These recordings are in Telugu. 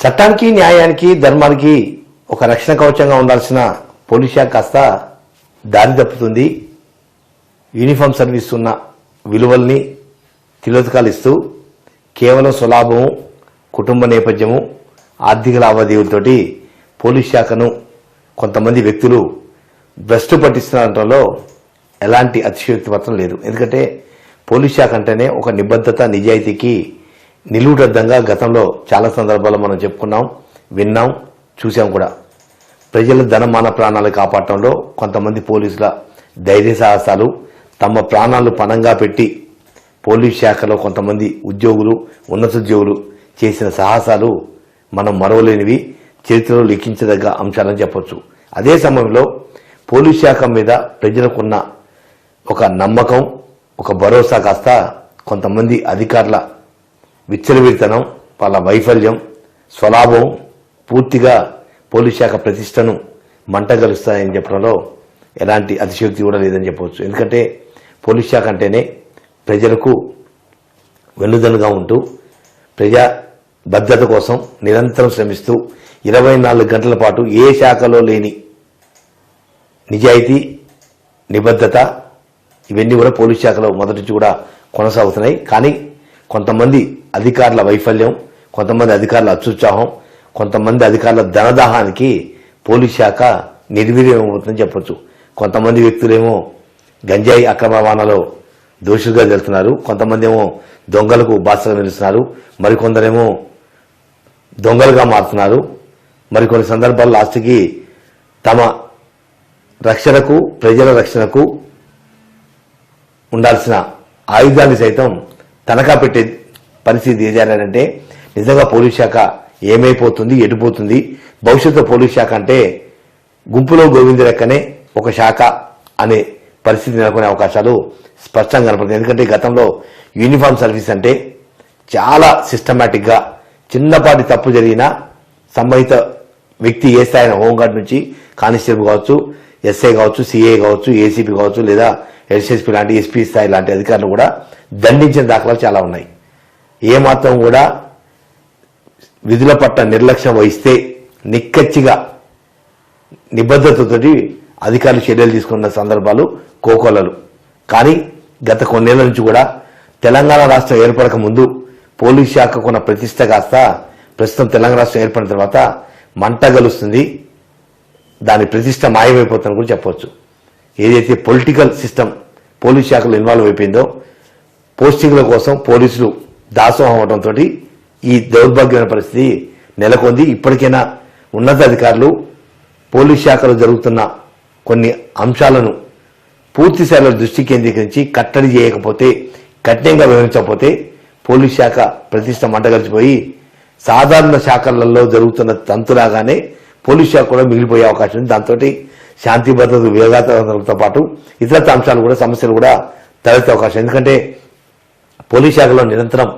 చట్టానికి న్యాయానికి ధర్మానికి ఒక రక్షణ కవచంగా ఉండాల్సిన పోలీస్ శాఖ కాస్త దారి తప్పుతుంది. యూనిఫామ్ సర్వీస్ ఉన్న విలువల్ని తిలోతకాలిస్తూ కేవలం స్వలాభము కుటుంబ నేపథ్యము ఆర్థిక లావాదేవీలతోటి పోలీస్ శాఖను కొంతమంది వ్యక్తులు భ్రష్టు పట్టిస్తున్నారంలో ఎలాంటి అతిశయోక్తి మాత్రం లేదు. ఎందుకంటే పోలీస్ శాఖ అంటేనే ఒక నిబద్ధత నిజాయితీకి నిలువుటద్దంగా గతంలో చాలా సందర్భాల్లో మనం చెప్పుకున్నాం విన్నాం చూసాం కూడా. ప్రజల ధనమాన ప్రాణాలు కాపాడటంలో కొంతమంది పోలీసుల ధైర్య సాహసాలు తమ ప్రాణాలు పణంగా పెట్టి పోలీస్ శాఖలో కొంతమంది ఉద్యోగులు ఉన్నతోద్యోగులు చేసిన సాహసాలు మనం మరవలేనివి చరిత్రలో లిఖించదగ్గ అంశాలని చెప్పొచ్చు. అదే సమయంలో పోలీస్ శాఖ మీద ప్రజలకున్న ఒక నమ్మకం ఒక భరోసా కాస్త కొంతమంది అధికారుల విచ్చలవిడితనం వాళ్ళ వైఫల్యం స్వలాభం పూర్తిగా పోలీస్ శాఖ ప్రతిష్టను మంటగలుస్తాయని చెప్పడంలో ఎలాంటి అతిశక్తి కూడా లేదని చెప్పవచ్చు. ఎందుకంటే పోలీస్ శాఖ అంటేనే ప్రజలకు వెన్నుదన్నుగా ఉంటూ ప్రజా భద్రత కోసం నిరంతరం శ్రమిస్తూ ఇరవై నాలుగు గంటల పాటు ఏ శాఖలో లేని నిజాయితీ నిబద్ధత ఇవన్నీ కూడా పోలీస్ శాఖలో మొదటి నుంచి కూడా కొనసాగుతున్నాయి. కానీ కొంతమంది అధికారుల వైఫల్యం కొంతమంది అధికారుల అత్యుత్సాహం కొంతమంది అధికారుల ధనదాహానికి పోలీస్ శాఖ నిర్వీర్యమవుతుందని చెప్పొచ్చు. కొంతమంది వ్యక్తులేమో గంజాయి అక్రమ రవాణాలో దోషులుగా వెళ్తున్నారు. కొంతమంది ఏమో దొంగలకు బాసగా నిలుస్తున్నారు. మరికొందరేమో దొంగలుగా మారుతున్నారు. మరికొన్ని సందర్భాల్లో లాస్ట్కి తమ రక్షణకు ప్రజల రక్షణకు ఉండాల్సిన ఆయుధాన్ని సైతం తనఖా పెట్టే పరిస్థితి దిగజారంటే నిజంగా పోలీస్ శాఖ ఏమైపోతుంది ఎటుపోతుంది? భవిష్యత్తు పోలీస్ శాఖ అంటే గుంపులో గోవింద లెక్కనే ఒక శాఖ అనే పరిస్థితి నెలకొనే అవకాశాలు స్పష్టంగా కనపడుతుంది ఎందుకంటే గతంలో యూనిఫామ్ సర్వీస్ అంటే చాలా సిస్టమేటిక్గా చిన్నపాటి తప్పు జరిగినా సంబంధిత వ్యక్తి ఏ స్థాయిన హోంగార్డ్ నుంచి కానిస్టేబుల్ కావచ్చు ఎస్ఐ కావచ్చు సిఏ కావచ్చు ఏసీపీ కావచ్చు లేదా ఎస్ఎస్పీ లాంటి ఎస్పీ స్థాయి లాంటి అధికారులు కూడా దండించిన దాఖలాలు చాలా ఉన్నాయి. ఏమాత్రం కూడా విధుల పట్ల నిర్లక్ష్యం వహిస్తే నిక్కచ్చిగా నిబద్ధతతోటి అధికారులు చర్యలు తీసుకున్న సందర్భాలు కోకొల్లలు. కానీ గత కొన్నేళ్ళ నుంచి కూడా తెలంగాణ రాష్ట్రం ఏర్పడక ముందు పోలీస్ శాఖకున్న ప్రతిష్ట కాస్త ప్రస్తుతం తెలంగాణ రాష్ట్రం ఏర్పడిన తర్వాత మంట గలుస్తుంది. దాని ప్రతిష్ట మాయమైపోతుందని కూడా చెప్పవచ్చు ఏదైతే పొలిటికల్ సిస్టమ్ పోలీస్ శాఖలో ఇన్వాల్వ్ అయిపోయిందో పోస్టింగ్ల కోసం పోలీసులు దాసోహం అవడంతో ఈ దౌర్భాగ్యమైన పరిస్థితి నెలకొంది. ఇప్పటికైనా ఉన్నతాధికారులు పోలీస్ శాఖలో జరుగుతున్న కొన్ని అంశాలను పూర్తి స్థాయిలో దృష్టి కేంద్రీకరించి కట్టడి చేయకపోతే కఠినంగా వివరించకపోతే పోలీస్ శాఖ ప్రతిష్ట మంటగలిచిపోయి సాధారణ శాఖలలో జరుగుతున్న తంతులాగానే పోలీస్ శాఖ కూడా మిగిలిపోయే అవకాశం ఉంది. దాంతో శాంతి భద్రత వేగాతలతో పాటు ఇతర అంశాలు కూడా సమస్యలు కూడా తలెత్తే అవకాశం ఎందుకంటే పోలీస్ శాఖలో నిరంతరం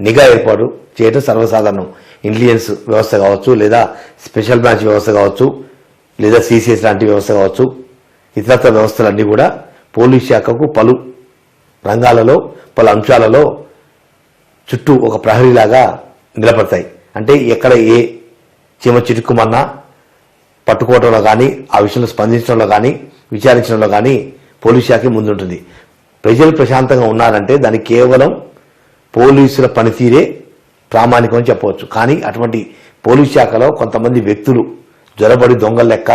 నిఘా ఏర్పాటు చేయటం సర్వసాధారణం. ఇంటెలిజెన్స్ వ్యవస్థ కావచ్చు లేదా స్పెషల్ బ్రాంచ్ వ్యవస్థ కావచ్చు లేదా సిసిఎస్ లాంటి వ్యవస్థ కావచ్చు ఇతరత్ర వ్యవస్థలన్నీ కూడా పోలీస్ శాఖకు పలు రంగాలలో పలు అంశాలలో చుట్టూ ఒక ప్రహరీలాగా నిలబడతాయి. అంటే ఎక్కడ ఏ చీమ చిటుక్కుమన్నా పట్టుకోవడంలో కానీ ఆ విషయంలో స్పందించడంలో కానీ విచారించడంలో కానీ పోలీస్ శాఖ ముందుంటుంది. ప్రజలు ప్రశాంతంగా ఉన్నారంటే దానికి కేవలం పోలీసుల పనితీరే ప్రామాణికం అని చెప్పవచ్చు. కానీ అటువంటి పోలీస్ శాఖలో కొంతమంది వ్యక్తులు జ్వరబడి దొంగల లెక్క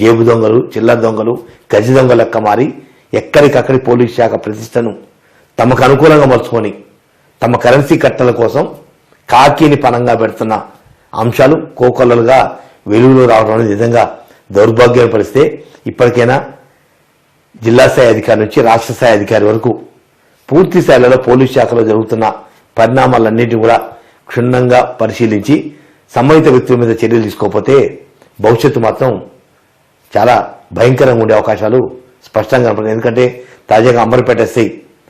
జేబు దొంగలు చిల్లర దొంగలు గజ దొంగ లెక్క మారి ఎక్కడికక్కడి పోలీస్ శాఖ ప్రతిష్టను తమకు అనుకూలంగా మలుచుకొని తమ కరెన్సీ కట్టల కోసం కాకీని పనంగా పెడుతున్న అంశాలు కోకొల్లలుగా వెలుగులో రావడం అనేది నిజంగా దౌర్భాగ్యం పరిస్తే ఇప్పటికైనా జిల్లా స్థాయి అధికారి నుంచి రాష్ట్ర స్థాయి అధికారి వరకు పూర్తి స్థాయిలో పోలీస్ శాఖలో జరుగుతున్న పరిణామాలన్నింటినీ కూడా క్షుణ్ణంగా పరిశీలించి సంబంధిత వ్యక్తుల మీద చర్యలు తీసుకోకపోతే భవిష్యత్తు మాత్రం చాలా భయంకరంగా ఉండే అవకాశాలు స్పష్టంగా కనపడుతుంది ఎందుకంటే తాజాగా అంబర్పేట ఎస్ఐ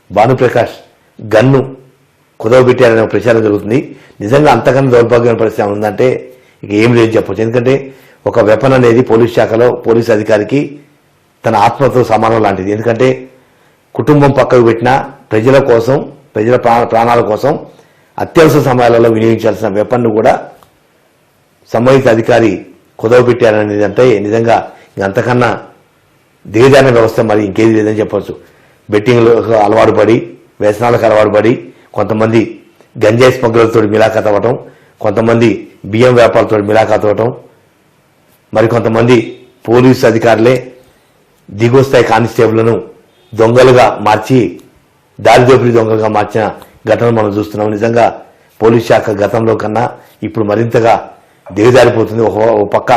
భానుప్రకాష్ గన్ను కుదవబెట్టారనే ప్రచారం జరుగుతుంది. నిజంగా అంతకన్నా దౌర్భాగ్యమైన పరిస్థితి ఉందంటే ఇక ఏం లేదు చెప్పొచ్చు. ఎందుకంటే ఒక వెపన్ అనేది పోలీస్ శాఖలో పోలీస్ అధికారికి తన ఆత్మతో సమానం లాంటిది. ఎందుకంటే కుటుంబం పక్కకు పెట్టినా ప్రజల కోసం ప్రజల ప్రాణ ప్రాణాల కోసం అత్యవసర సమయాలలో వినియోగించాల్సిన వెపన్ను కూడా సంబంధిత అధికారి కుదవబెట్టారనేది అంటే నిజంగా ఇంక అంతకన్నా దిగజారిన వ్యవస్థ మరి ఇంకేది లేదని చెప్పవచ్చు బెట్టింగ్లకు అలవాటు పడి వ్యసనాలకు అలవాటు పడి కొంతమంది గంజాయి స్మగ్లర్తో మిలాఖాత్ అవ్వటం కొంతమంది బియ్యం వ్యాపారులతో మిలాఖాత్ అవ్వటం మరి కొంతమంది పోలీసు అధికారులే దిగువ స్థాయి కానిస్టేబుల్ను దొంగలుగా మార్చి దారిదోపిడి దొంగలుగా మార్చిన ఘటన మనం చూస్తున్నాం. నిజంగా పోలీస్ శాఖ గతంలో కన్నా ఇప్పుడు మరింతగా దిగజారిపోతుంది. ఒక ఒక పక్క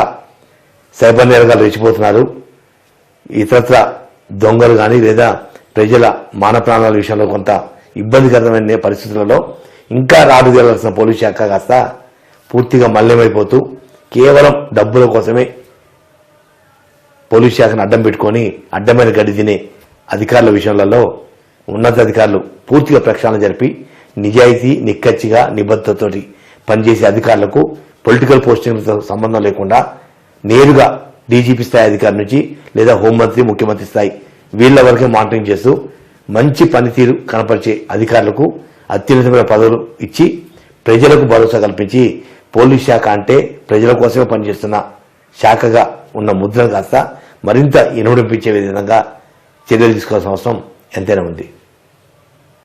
సైబర్ నేరగాలు రెచ్చిపోతున్నారు. ఇతరత్ర దొంగలు కానీ లేదా ప్రజల మాన ప్రాణాల విషయంలో కొంత ఇబ్బందికరమైన పరిస్థితులలో ఇంకా రాడు తేలాల్సిన పోలీస్ శాఖ కాస్త పూర్తిగా మల్యమైపోతూ కేవలం డబ్బుల కోసమే పోలీస్ శాఖను అడ్డం పెట్టుకొని అడ్డమైన గడి తినే అధికారుల విషయంలో ఉన్నతాధికారులు పూర్తిగా ప్రక్షాళన జరిపి నిజాయితీ నిక్కచ్చిగా నిబద్ధతతోటి పనిచేసే అధికారులకు పొలిటికల్ పోస్టింగ్లతో సంబంధం లేకుండా నేరుగా డీజీపీ స్థాయి అధికారి నుంచి లేదా హోంమంత్రి ముఖ్యమంత్రి స్థాయి వీళ్ళ వరకే మానిటరింగ్ చేస్తూ మంచి పనితీరు కనపరిచే అధికారులకు అత్యున్నతమైన పదవులు ఇచ్చి ప్రజలకు భరోసా కల్పించి పోలీస్ శాఖ అంటే ప్రజల కోసమే పనిచేస్తున్న శాఖగా ఉన్న ముద్రను కాస్త మరింత ఇనుడింపించే విధంగా చర్యలు తీసుకోవాల్సిన అవసరం ఎంతైనా ఉంది.